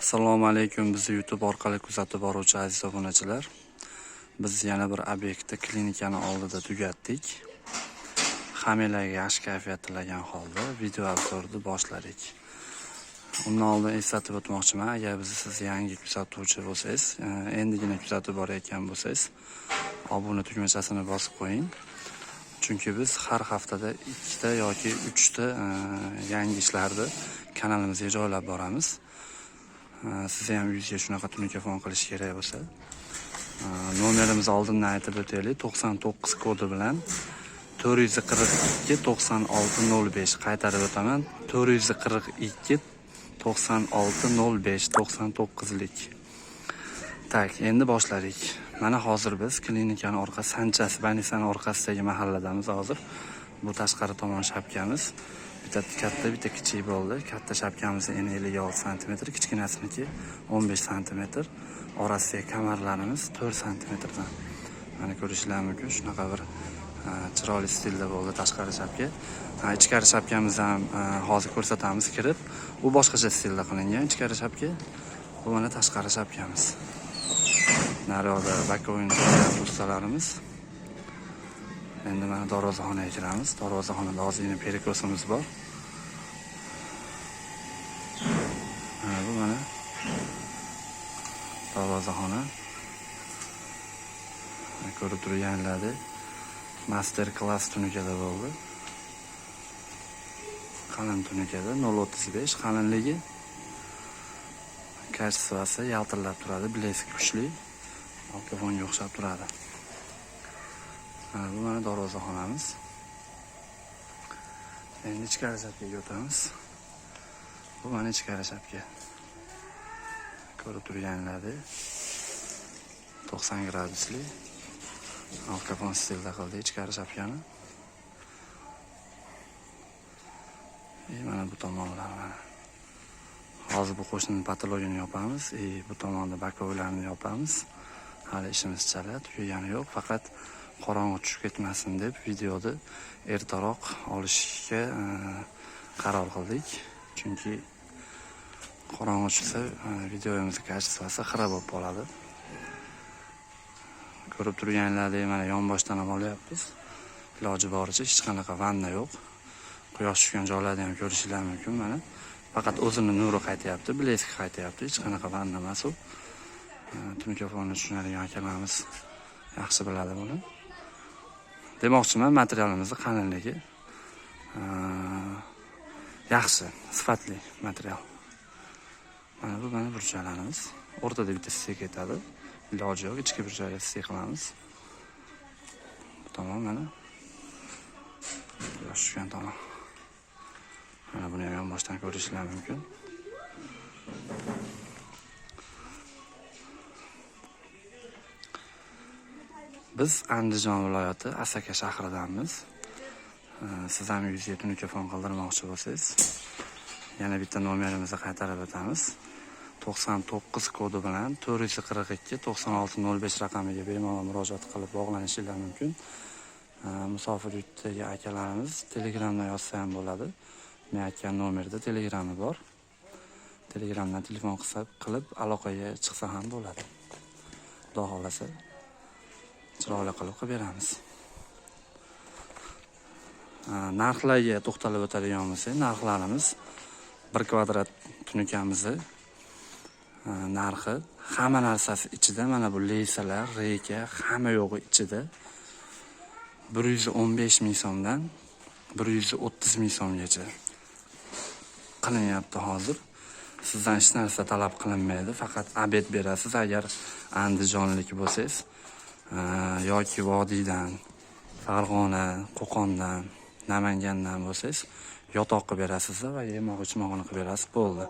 assalomu alaykum bizni youtube orqali kuzatib boruvchi aziz obunachilar. Biz yana bir obyektni klinikani oldida tugatdik. Hamilaga yaxshi kayfiyat tilagan holda video obzorni boshladik. Undan oldin eslatib o'tmoqchiman agar bizni siz yangi kuzatuvchi bo'lsangiz e, endigina kuzatib borayotgan bo'lsangiz obuna tugmachasini bosib qo'ying. Chunki biz har haftada ikkita yoki uchta e, yangi ishlarni kanalimizga joylab boramiz. Sizni ham uyingizga shunaqa tunikafon qilish kerak bo'lsa. Nomerimiz oldindan aytib o'taylik. to'qson to'qqiz kodi bilan to'rt yuz qirq ikki to'qson olti nol besh qaytarib o'taman. to'rt yuz qirq ikki to'qson olti nol besh to'qson to'qqizlik. Tak endi boshladik. Mana hozir biz klinikani orqa sanchasi banisani orqasidagi mahalladamiz hozir. Bu tashqari tomon shapkamiz. Bitta katta bitta kichik bo'ldi katta shapkamizni eni ellik olti santimetr kichkinasiniki o'n besh santimetr orasidagi kamarlarimiz to'rt santimetrdan mana ko'rishingiz mumkin shunaqa bir chiroyli stilda bo'ldi tashqari shapka ichkari shapkamizni ham hozir ko'rsatamiz kirib u boshqacha stilda qilingan ichkari shapka bu mana tashqari shapkamiz naryoqda bakovin ustalarimiz endi mana dorvozaxonaga kiramiz dorvozaxonada ozgina perikosimiz bor. Mana bu mana dorvozaxona ko'rib turganlaringizdek master klass tunukada bo'ldi. Qalin tunukada nol o'ttiz besh qalinligi. Kachestvasi yaltirlab turadi bleski kuchli. Alkafonga o'xshab turadi bu mana darvozaxonamiz endi ichkari shapkaga o'tamiz bu mana ichkari shapka ko'rib turganlaridek to'qson gradusli alkafon stilda qildi ichkari shapkani и mana bu tomonlar mana hozir bu qo'shnini patologini yopamiz и bu tomonda bakovlarni yopamiz hali ishimiz chala tugagani yo'q faqat qorong'i tushib ketmasin deb videoni ertaroq olishga e, qaror qildik. Chunki qorong'i tushsa e, videomizni kачествоsi xira bo'lib qoladi. Ko'rib turganlaridek mana yonboshdan ham olyapmiz. Iloji boricha hech qanaqa vanna yo'q. Quyosh tushgan joylarni ham ko'rishinglar mumkin mana. Faqat o'zini nuri qaytyapti blesk qaytyapti hech qanaqa vanna emas u. E, tunikafonni tushunadigan akalarimiz yaxshi biladi buni. Demoqchiman materialimizni qalinligi yaxshi sifatli material. Mana bu mana burchaklarimiz o'rtada bitta stek ketadi. İloji yo'q ichki burchakga stek qilamiz. Bu tomon mana. Quyosh tushgan tomon mana buni ham yonboshdan ko'rishinglar mumkin biz andijon viloyati asaka shahridamiz. Siz ham uyingizga tunikafon qildirmoqchi bo'lsangiz yana bitta nomerimizni qaytarib o'tamiz. to'qson to'qqiz kodi bilan to'rt yuz qirq ikki to'qson olti nol besh raqamiga bemalol murojaat qilib bog'lanishinglar mumkin. Musofir yurtdagi akalarimiz telegramdan yozsa ham bo'ladi. Men aytgan nomerda telegrami bor. Telegramdan telefon qilib aloqaga chiqsa ham bo'ladi. Xudo xohlasa chiroyli qilib qilib beramiz. Narxlarga to'xtalib o'tadigan bo'lsak narxlarimiz bir kvadrat tunikamizni narxi. Hamma narsasi ichida mana bu leysalar reka hamma yo'g'i ichida bir yuz o'n besh ming so'mdan bir yuz o'ttiz ming so'mgacha qilinyapti hozir. Sizdan hech narsa talab qilinmaydi faqat obed berasiz. Agar andijonlik bo'lsangiz Э, yoki vodiydan farg'ona qo'qondan namangandan bo'lsangiz yotoq qilib berasizda va yemoq ichmog'ini qilib berasiz bo'ldi.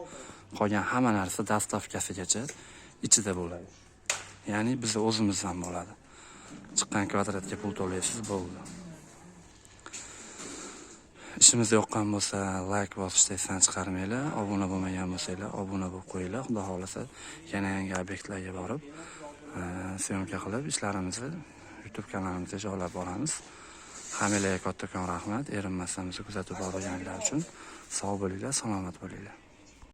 Qolgan hamma narsa dostavkasigacha ichida bo'ladi. Ya'ni bizni o'zimizdan bo'ladi. Chiqqan kvadratga pul to'laysiz bo'ldi. Ishimiz yoqqan bo'lsa layk bosishni esdan chiqarmanglar obuna bo'lmagan bo'lsanglar obuna bo'lib qo'yinglar. Xudo xohlasa yana yangi obyektlarga borib syomka qilib ishlarimizni youtube kanalimizga joylab boramiz. Hamilaga kattakon rahmat. Erinmasdan bizni kuzatib borganinglar uchun sog' bo'linglar salomat bo'linglar.